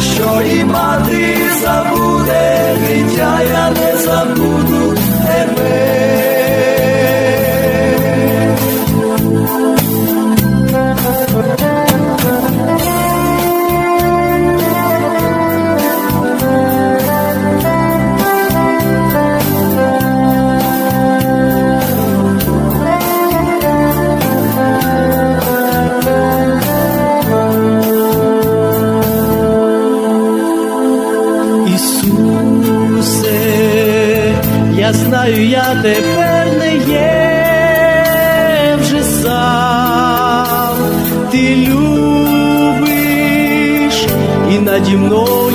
що і мати забуде. Ісусе, я знаю, я тепер не є вже сам, ти любиш і наді мною